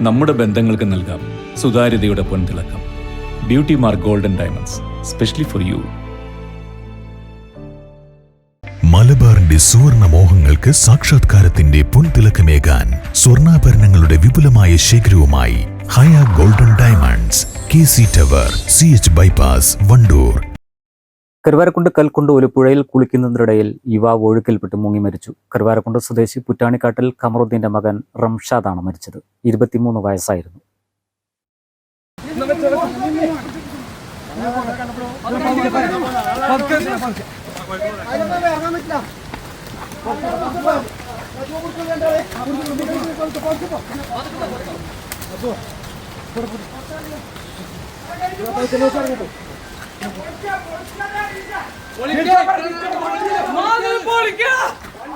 നമ്മുടെ ബന്ധങ്ങൾക്ക് നൽകാം. സുതാര്യതയുടെ പൊൻതിളക്കം. Beauty mark golden diamonds specially for you മലബാറിന്റെ സുവർണ മോഹങ്ങൾക്ക് സാക്ഷാത്കാരത്തിന്റെ പൊൻതിളക്കമേകാൻ സ്വർണാഭരണങ്ങളുടെ വിപുലമായ ശേഖരവുമായി Haya golden diamonds K C tower C H bypass Wandoor Karuvarakundu Kalkundu ഒലിപ്പുഴയിൽ കുളിക്കുന്നതിനിടയിൽ യുവാവ് ഒഴുക്കിൽപ്പെട്ട് മുങ്ങി മരിച്ചു കരുവാരക്കുണ്ട് സ്വദേശി പുറ്റാണിക്കാട്ടിൽ കമറുദ്ദീന്റെ മകൻ റംഷാദാണ് മരിച്ചത് ഇരുപത്തിമൂന്ന് വയസ്സായിരുന്നു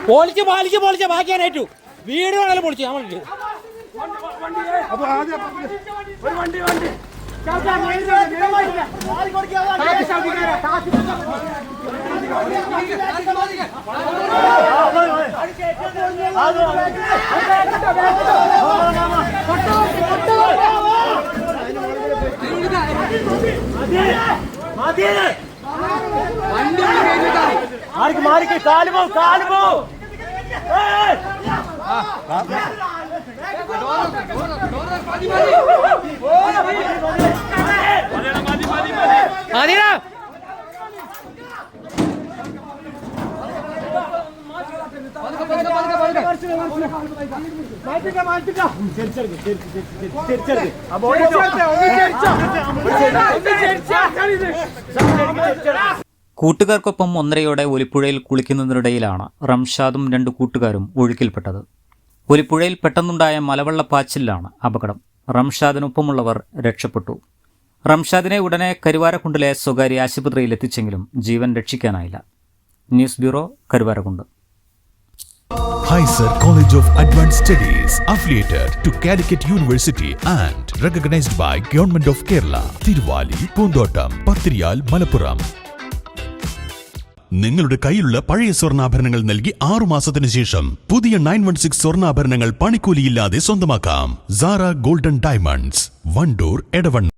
പൊളിച്ച് പാലിച്ച് പൊളിച്ച് ബാക്കിയാനേറ്റു വീട് വേണമല്ലോ പൊളിച്ച് നമ്മൾ മാറിക്ക് മാറിക്ക് കാൽ പോ കാൽ പോ മതിയാ കൂട്ടുകാർക്കൊപ്പം ഒന്നരയോടെ ഒലിപ്പുഴയിൽ കുളിക്കുന്നതിനിടയിലാണ് റംഷാദും രണ്ട് കൂട്ടുകാരും ഒഴുക്കിൽപ്പെട്ടത്. ഒലിപ്പുഴയിൽ പെട്ടെന്നുണ്ടായ മലവെള്ളപ്പാച്ചിലാണ് അപകടം. റംഷാദിനൊപ്പമുള്ളവർ രക്ഷപ്പെട്ടു. റംഷാദിനെ ഉടനെ കരുവാരക്കുണ്ടിലെ സ്വകാര്യ ആശുപത്രിയിൽ എത്തിച്ചെങ്കിലും ജീവൻ രക്ഷിക്കാനായില്ല. News bureau Karuvarakundu Heiser College of Advanced Studies, affiliated to Calicut University and recognized by Government of Kerala, Thiruvali Poonthottam Pathiriyal Malappuram നിങ്ങളുടെ കയ്യിലുള്ള പഴയ സ്വർണാഭരണങ്ങൾ നൽകി ആറു മാസത്തിന് ശേഷം പുതിയ നയൻ വൺ സിക്സ് സ്വർണാഭരണങ്ങൾ പണിക്കൂലിയില്ലാതെ സ്വന്തമാക്കാം. Sara golden diamonds Wandoor Edavanna